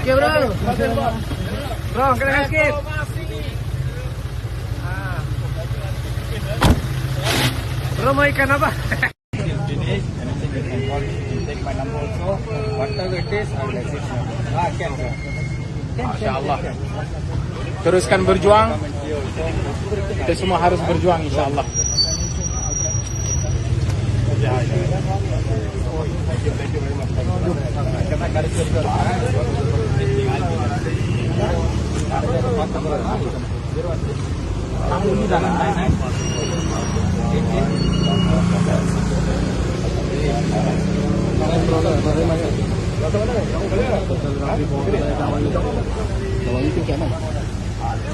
Okay bro. Bro, kena sikit. Bro mau ikan apa? finish and I think you can call me. You take my number also. Whatever it is, I will assist you. Ah, can, can. Masya Allah. Teruskan berjuang. Kita semua harus berjuang insya Allah. Main-main.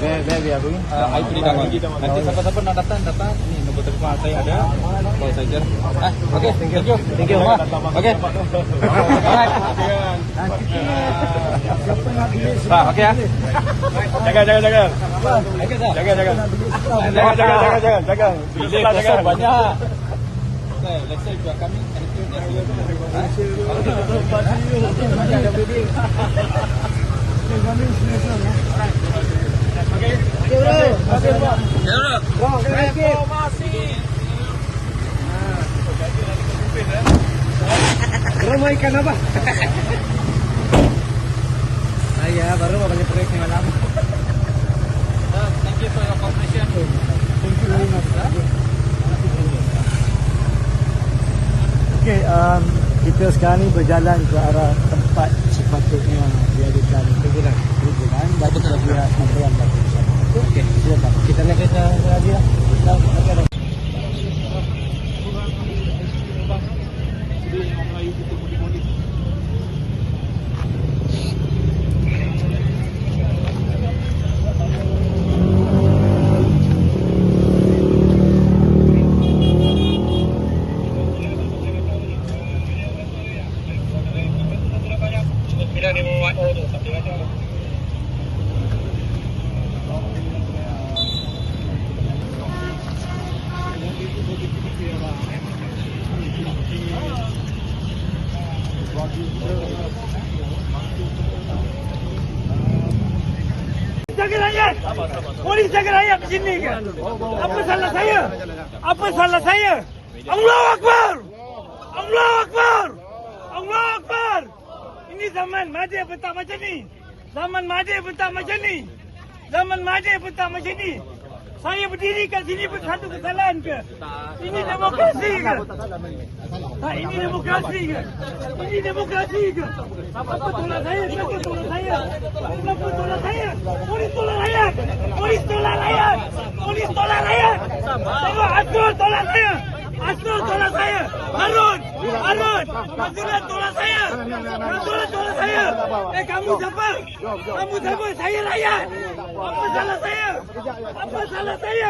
Beh, beh, biar dulu. Uh, I beri nama. Nanti siapa-siapa nak datang, datang. Nombor telefon saya ada. Call saja. Ah, okay. Thank you. Thank you. Okay. Alright. Pak, okey ya. Jaga, jaga, jaga. Sir. Jaga, jaga. Jaga, jaga, jaga, jaga, jaga. Bilik kosong banyak. Let's say are coming. Anything that you Masih ada bilik. Okay bro. Okay bro. Bro, kena sikit. Bro mau ikan apa? Saya baru mau balik proyek malam. Thank you for your cooperation. Okey, um, kita sekarang ni berjalan ke arah tempat sepatutnya diadakan hubungan hubungan bagi pihak Kementerian Batu Okey, silakan. Kita nak kereta lagi lah. Kita nak kereta. Jaga rakyat. Polis jaga rakyat di sini ke? Apa salah saya? Apa salah saya? Allahu Akbar! Allahu Akbar! Allahu Akbar! Ini zaman Mahathir pun tak macam ni. Zaman Mahathir pun tak macam ni. Zaman Mahathir pun tak macam ni. Saya berdiri kat sini pun satu kesalahan ke? Ini demokrasi ke? Ha, ini demokrasi ke? Ini demokrasi ke? Apa tolak saya? Kenapa tolak saya? Kenapa tolak saya? Polis tolak rakyat! Polis tolak rakyat! Polis tolak rakyat! Tengok tolak saya! Asrul tolak saya! Harun! Harun! Azlan tolak saya! Azlan tolak saya! Eh kamu siapa? Kamu siapa? Saya rakyat! Apa salah saya? Apa salah saya?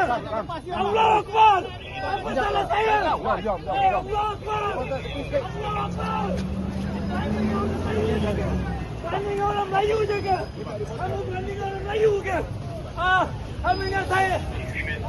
Allah Akbar! Apa salah saya? Allah Akbar! Allah Akbar! Berani orang Melayu jaga. Kamu berani orang Melayu ke? Ah, kamu ingat saya?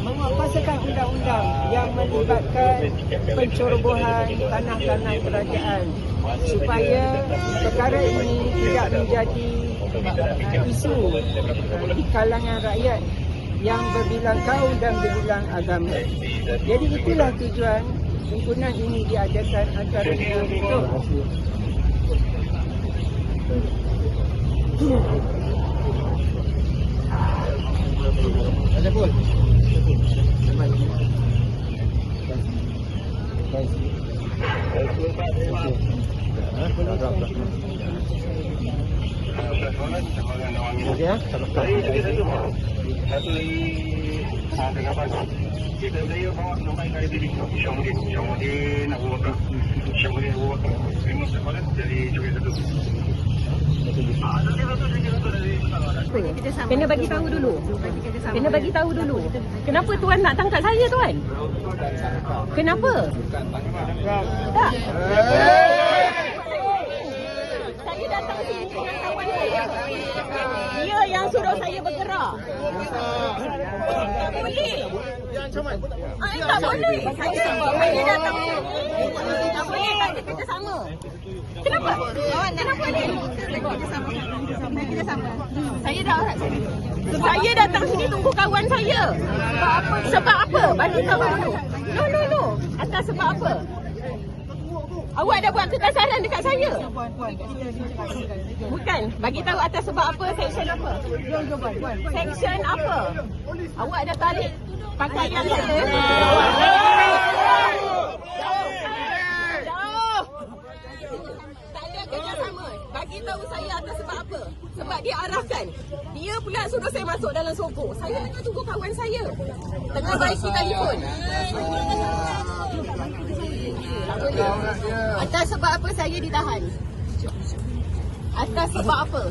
Mengupasakan undang-undang yang melibatkan pencerobohan tanah-tanah kerajaan supaya perkara ini tidak menjadi isu di kalangan rakyat yang berbilang kaum dan berbilang agama. Jadi itulah tujuan himpunan ini diadakan antaranya untuk Ada pun. Okey ya. Kita saya bawa sampai kali ini. Syamudin. Syamudin Abu Bakar. Syamudin Abu Bakar. Lima sekolah dari Joget Satu. Kena bagi tahu dulu. Kena bagi tahu dulu. Kenapa tuan nak tangkap saya tuan? Kenapa? Tak. Saya datang sini dengan kawan saya. Dia yang suruh bergerak. Tak boleh. Ah, tak boleh. Saya saya datang sini. Tak boleh tak kita sama. Kenapa? Kenapa ni? Saya dah saya datang sini tunggu kawan saya. Sebab apa? Sebab apa? Bagi tahu dulu. No, no, no. Atas sebab apa? Awak dah buat kekasaran dekat saya. Bukan. Bagi tahu atas sebab apa, section apa? Section apa? Awak dah tarik pakaian saya. Jauh. Tak ada kerjasama. Bagi tahu saya atas sebab apa? Sebab dia arahkan. Dia pula suruh saya masuk dalam soko. Saya tengah tunggu kawan saya. Tengah baiki telefon. Tak boleh. Atas sebab apa saya ditahan? Atas sebab apa?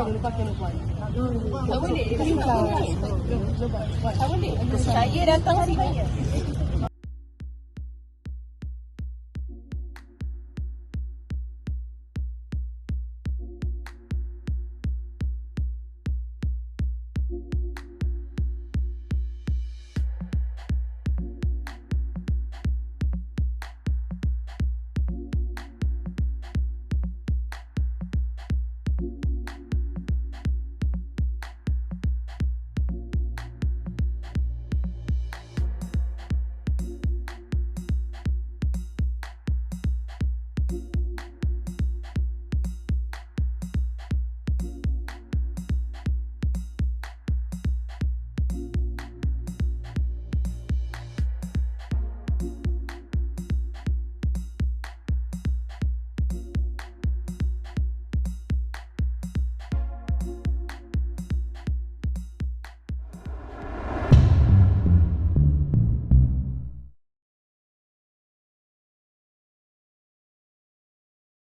Tak boleh. Tak boleh. Tak boleh. Saya datang sini.